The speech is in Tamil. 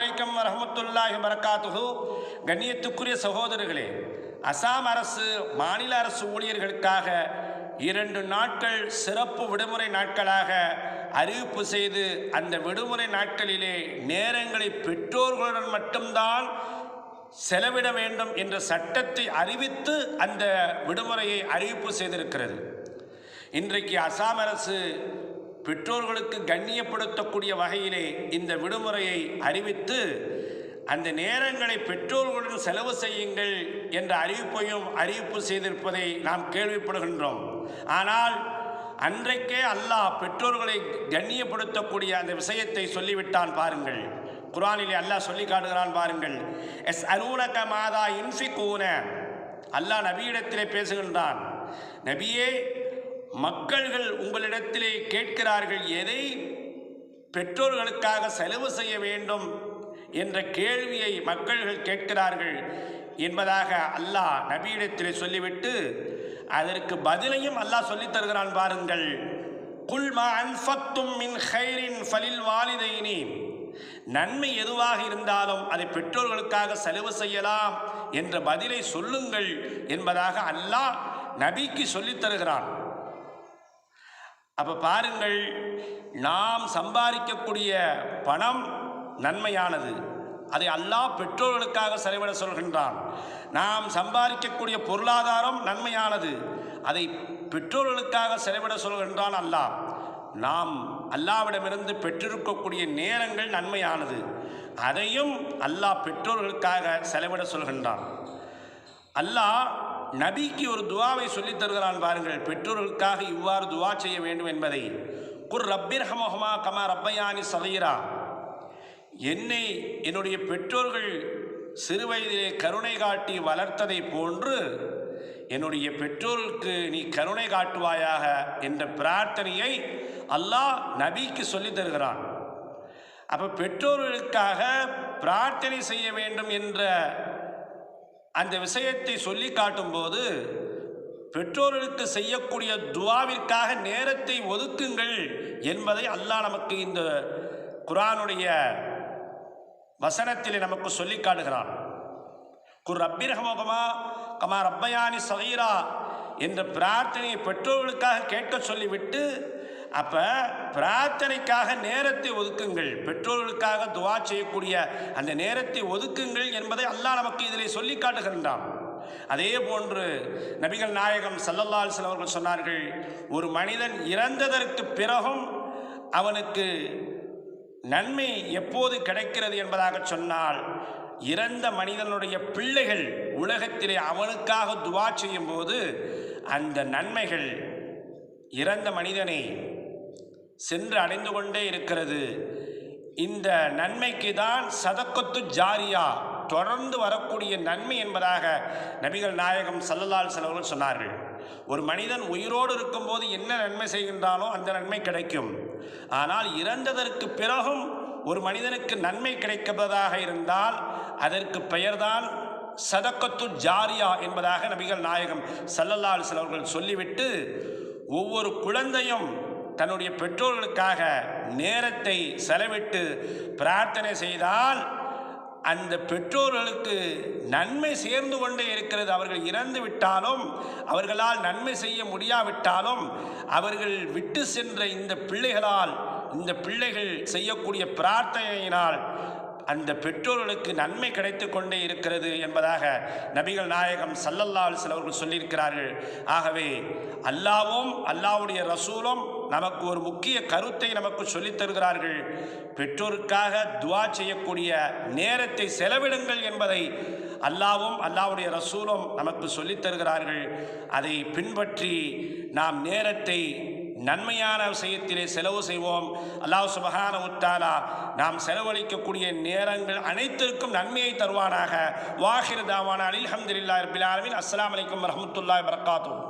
வணக்கம் வரமத்துல்லாஹி வரகாத்துஹு கண்ணியத்துக்குரிய சகோதரர்களே அசாம் அரசு மாநில அரசு ஊழியர்களுக்காக இரண்டு நாட்கள் சிறப்பு விடுமுறை நாட்களாக அறிவிப்பு செய்து அந்த விடுமுறை நாட்களிலே நேரங்களை பெற்றோர்களுடன் மட்டும்தான் செலவிட வேண்டும் என்ற சட்டத்தை அறிவித்து அந்த விடுமுறையை அறிவிப்பு செய்திருக்கிறது. இன்றைக்கு அசாம் அரசு பெற்றோர்களுக்கு கண்ணியப்படுத்தக்கூடிய வகையிலே இந்த விடுமுறையை அறிவித்து அந்த நேரங்களை பெற்றோர்களுடன் செலவு செய்யுங்கள் என்ற அறிவிப்பையும் அறிவிப்பு செய்திருப்பதை நாம் கேள்விப்படுகின்றோம். ஆனால் அன்றைக்கே அல்லாஹ் பெற்றோர்களை கண்ணியப்படுத்தக்கூடிய அந்த விஷயத்தை சொல்லிவிட்டான் பாருங்கள். குரானிலே அல்லாஹ் சொல்லி காட்டுகிறான் பாருங்கள். எஸ் அருணக மாதா இன்ஃபிகூன. அல்லாஹ் நபியிடத்திலே பேசுகின்றான். நபியே மக்கள்கள் உங்களிடத்திலே கேட்கிறார்கள் எதை பெற்றோர்களுக்காக செலவு செய்ய வேண்டும்? என்ற கேள்வியை மக்கள்கள் கேட்கிறார்கள் என்பதாக அல்லாஹ் நபியிடத்திலே சொல்லிவிட்டு அதற்கு பதிலையும் அல்லாஹ் சொல்லித் தருகிறான் பாருங்கள். குல் மா அன்ஃபக்தும் மின் ஹைரின் ஃபலில் வாலிதைனி. நன்மை எதுவாக இருந்தாலும் அதை பெற்றோர்களுக்காக செலவு செய்யலாம் என்ற பதிலை சொல்லுங்கள் என்பதாக அல்லாஹ் நபிக்கு சொல்லித் தருகிறான். அப்போ பாருங்கள் நாம் சம்பாதிக்கக்கூடிய பணம் நன்மையானது. அதை அல்லாஹ் பெற்றோர்களுக்காக செலவிட சொல்கின்றான். நாம் சம்பாதிக்கக்கூடிய பொருளாதாரம் நன்மையானது. அதை பெற்றோர்களுக்காக செலவிட சொல்கின்றான் அல்லாஹ். நாம் அல்லாவிடமிருந்து பெற்றிருக்கக்கூடிய நேரங்கள் நன்மையானது. அதையும் அல்லாஹ் பெற்றோர்களுக்காக செலவிட சொல்கின்றான். அல்லாஹ் நபிக்கு ஒரு துவாவை சொல்லித் தருகிறான் பாருங்கள். பெற்றோர்களுக்காக இவ்வாறு துவா செய்ய வேண்டும் என்பதை. குர் ரப்பிர் ஹமோஹமா கமா ரப்பயானி சதீரா என்னை என்னுடைய பெற்றோர்கள் சிறுவயதிலே கருணை காட்டி வளர்த்ததை போன்று என்னுடைய பெற்றோருக்கு நீ கருணை காட்டுவாயாக என்ற பிரார்த்தனையை அல்லாஹ் நபிக்கு சொல்லித் தருகிறான். அப்போ பெற்றோர்களுக்காக பிரார்த்தனை செய்ய வேண்டும் என்ற அந்த விஷயத்தை சொல்லி காட்டும்போது பெற்றோர்களுக்கு செய்யக்கூடிய துவாவிற்காக நேரத்தை ஒதுக்குங்கள் என்பதை அல்லாஹ் நமக்கு இந்த குரானுடைய வசனத்தில் நமக்கு சொல்லி காட்டுகிறான். குர் ரப்பிரகமகமா கமா ரப்பயானி சகீரா என்ற பிரார்த்தனையை பெற்றோர்களுக்காக கேட்க சொல்லிவிட்டு அப்போ பிரார்த்தனைக்காக நேரத்தை ஒதுக்குங்கள். பெற்றோர்களுக்காக துவா செய்யக்கூடிய அந்த நேரத்தை ஒதுக்குங்கள் என்பதை அல்லாஹ் நமக்கு இதில் சொல்லி காட்டுகின்றான். அதே போன்று நபிகள் நாயகம் சல்லல்லால் அவர்கள் சொன்னார்கள் ஒரு மனிதன் இறந்ததற்கு பிறகும் அவனுக்கு நன்மை எப்போது கிடைக்கிறது என்பதாக சொன்னால் இறந்த மனிதனுடைய பிள்ளைகள் உலகத்திலே அவனுக்காக துவா செய்யும் போது அந்த நன்மைகள் இறந்த மனிதனை சென்று அடைந்து கொண்டே இருக்கிறது. இந்த நன்மைக்கு தான் சதக்கத்து ஜாரியா தொடர்ந்து வரக்கூடிய நன்மை என்பதாக நபிகள் நாயகம் சல்லல்லால் செலவர்கள் சொன்னார்கள். ஒரு மனிதன் உயிரோடு இருக்கும்போது என்ன நன்மை செய்கின்றானோ அந்த நன்மை கிடைக்கும். ஆனால் இறந்ததற்கு பிறகும் ஒரு மனிதனுக்கு நன்மை கிடைக்கப்பதாக இருந்தால் அதற்கு பெயர்தான் சதக்கத்து ஜாரியா என்பதாக நபிகள் நாயகம் சல்லல்லால் செலவர்கள் சொல்லிவிட்டு ஒவ்வொரு குழந்தையும் தன்னுடைய பெற்றோர்களுக்காக நேரத்தை செலவிட்டு பிரார்த்தனை செய்தால் அந்த பெற்றோர்களுக்கு நன்மை சேர்ந்து கொண்டே இருக்கிறது. அவர்கள் இறந்து விட்டாலும் அவர்களால் நன்மை செய்ய முடியாவிட்டாலும் அவர்கள் விட்டு சென்ற இந்த பிள்ளைகளால் இந்த பிள்ளைகள் செய்யக்கூடிய பிரார்த்தனையினால் அந்த பெற்றோர்களுக்கு நன்மை கிடைத்து கொண்டே இருக்கிறது என்பதாக நபிகள் நாயகம் சல்லல்லால் சிலவர்கள் சொல்லியிருக்கிறார்கள். ஆகவே அல்லாவும் அல்லாவுடைய ரசூலும் நமக்கு ஒரு முக்கிய கருத்தை நமக்கு சொல்லித் தருகிறார்கள். பெற்றோருக்காக துவா செய்யக்கூடிய நேரத்தை செலவிடுங்கள் என்பதை அல்லாவும் அல்லாவுடைய ரசூலும் நமக்கு சொல்லித் தருகிறார்கள். அதை பின்பற்றி நாம் நேரத்தை நன்மையான விஷயத்திலே செலவு செய்வோம். அல்லாஹ் சுபகான உத்தாலா நாம் செலவழிக்கக்கூடிய நேரங்கள் அனைத்திற்கும் நன்மையை தருவானாக. வாஹிர் தாவான அலில் ரபில் ஆலமீன். அஸ்லாம் வலைக்கம் வரமத்துல்லா வரகாத்தூர்